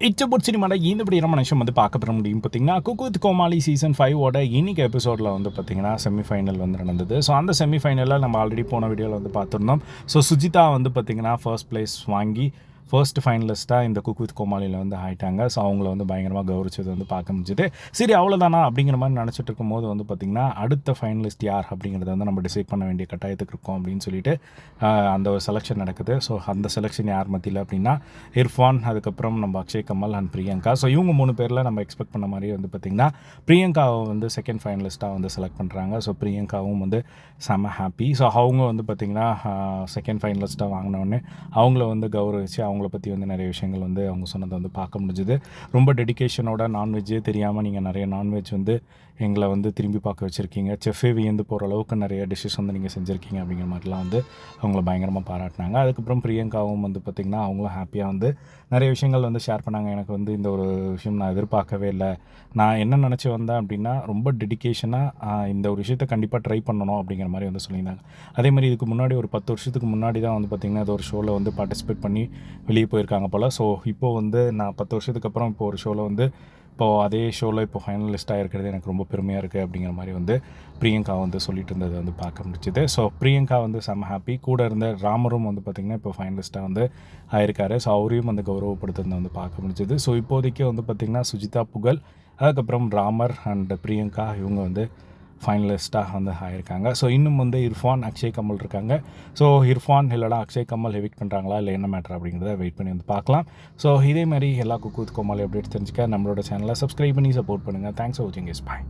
இச்சபோட் சினிமாவில் இந்தபடி நம்ம நிமிஷம் வந்து பார்க்க பெற முடியும் பார்த்தீங்கன்னா குக்குத் கோமாளி சீசன் ஃபைவோட இன்னைக்கு எபிசோடில் வந்து பார்த்தீங்கன்னா செமிஃபைனல் வந்து நடந்தது. ஸோ அந்த செமிஃபைனலில் நம்ம ஆல்ரெடி போன வீடியோவில் வந்து பார்த்துருந்தோம். ஸோ சுஜிதா வந்து பார்த்தீங்கன்னா ஃபர்ஸ்ட் ப்ளேஸ் வாங்கி ஃபர்ஸ்ட் ஃபைனலிஸ்ட்டாக இந்த குக் வித் கோமாளியில் வந்து ஆயிட்டாங்க. ஸோ அவங்கள வந்து பயங்கரமாக கௌரவிச்சது வந்து பார்க்க முடிஞ்சுது. சரி அவ்வளோதானா அப்படிங்கிற மாதிரி நினச்சிட்டு இருக்கும்போது வந்து பார்த்திங்கன்னா அடுத்த ஃபைனலிஸ்ட் யார் அப்படிங்கிறத வந்து நம்ம டிசைட் பண்ண வேண்டிய கட்டாயத்துக்கு இருக்கோம் அப்படின்னு சொல்லிட்டு அந்த ஒரு செலெக்ஷன் நடக்குது. ஸோ அந்த செலெக்ஷன் யார் மத்தியில் அப்படின்னா இர்ஃபான் அதுக்கப்புறம் நம்ம அக்ஷய் கமல் அண்ட் பிரியங்கா. ஸோ இவங்க மூணு பேரில் நம்ம எக்ஸ்பெக்ட் பண்ண மாதிரி வந்து பார்த்திங்கன்னா பிரியங்காவை வந்து செகண்ட் ஃபைனலிஸ்ட்டாக வந்து செலக்ட் பண்ணுறாங்க ஸோ பிரியங்காவும் வந்து செம ஹாப்பி ஸோ அவங்க வந்து பார்த்திங்கன்னா செகண்ட் ஃபைனலிஸ்ட்டாக வாங்கினோடனே அவங்கள வந்து கௌரவிச்சு அவங்க அவங்கள பற்றி வந்து நிறைய விஷயங்கள் வந்து அவங்க சொன்னதை வந்து பார்க்க முடிஞ்சுது. ரொம்ப டெடிகேஷனோட நான்வெஜ்ஜே தெரியாமல் நீங்கள் நிறைய நான்வெஜ் வந்து எங்களை வந்து திரும்பி பார்க்க வச்சுருக்கீங்க. செஃபே வியந்து போகிற அளவுக்கு நிறைய டிஷ்ஷஸ் வந்து நீங்கள் செஞ்சுருக்கீங்க அப்படிங்கிற மாதிரிலாம் வந்து அவங்கள பயங்கரமாக பாராட்டினாங்க. அதுக்கப்புறம் பிரியங்காவும் வந்து பார்த்திங்கன்னா அவங்களும் ஹாப்பியாக வந்து நிறைய விஷயங்கள் வந்து ஷேர் பண்ணாங்க. எனக்கு வந்து இந்த ஒரு விஷயம் நான் எதிர்பார்க்கவே இல்லை. நான் என்ன நினச்சி வந்தேன் அப்படின்னா ரொம்ப டெடிக்கேஷனாக இந்த ஒரு விஷயத்தை கண்டிப்பாக ட்ரை பண்ணணும் அப்படிங்கிற மாதிரி வந்து சொல்லியிருந்தாங்க. அதே மாதிரி இதுக்கு முன்னாடி ஒரு பத்து வருஷத்துக்கு முன்னாடி தான் வந்து பார்த்திங்கன்னா இது ஒரு ஷோவில் வந்து பார்ட்டிசிபேட் பண்ணி வெளியே போயிருக்காங்க போல். ஸோ இப்போது வந்து நான் பத்து வருஷத்துக்கு அப்புறம் இப்போ ஒரு ஷோவில் வந்து இப்போது அதே ஷோவில் இப்போ ஃபைனலிஸ்ட்டாக இருக்கிறது எனக்கு ரொம்ப பெருமையாக இருக்குது அப்படிங்கிற மாதிரி வந்து பிரியங்கா வந்து சொல்லிட்டு இருந்ததை வந்து பார்க்க முடிஞ்சுது. ஸோ பிரியங்கா வந்து செம்ம ஹாப்பி கூட இருந்த ராமரும் வந்து பார்த்திங்கன்னா இப்போ ஃபைனலிஸ்ட்டாக வந்து ஆயிருக்காரு. ஸோ அவரையும் வந்து கௌரவப்படுத்துறதை வந்து பார்க்க முடிஞ்சது. ஸோ இப்போதைக்கு வந்து பார்த்திங்கன்னா சுஜிதா புகழ் அதுக்கப்புறம் ராமர் அண்ட் பிரியங்கா இவங்க வந்து ஃபைனலிஸ்ட்டாக வந்து ஆயிருக்காங்க ஸோ இன்னும் வந்து இர்ஃபான் அக்ஷய் கமல் இருக்காங்க. ஸோ இர்ஃபான் இல்லைனா அக்ஷய் கமல் எவிக் பண்ணுறாங்களா இல்லை என்ன மேட்ரு அப்படிங்கிறத வெயிட் பண்ணி வந்து பார்க்கலாம். ஸோ இதே மாதிரி எல்லா குக்கூத் கோமாளி அப்டேட்ஸ் தெரிஞ்சுக்க நம்மளோட சேனலை சப்ஸ்கிரைப் பண்ணி சப்போர்ட் பண்ணுங்கள் தேங்க்ஸ் ஃபார் வாட்சிங் இஸ் பாய்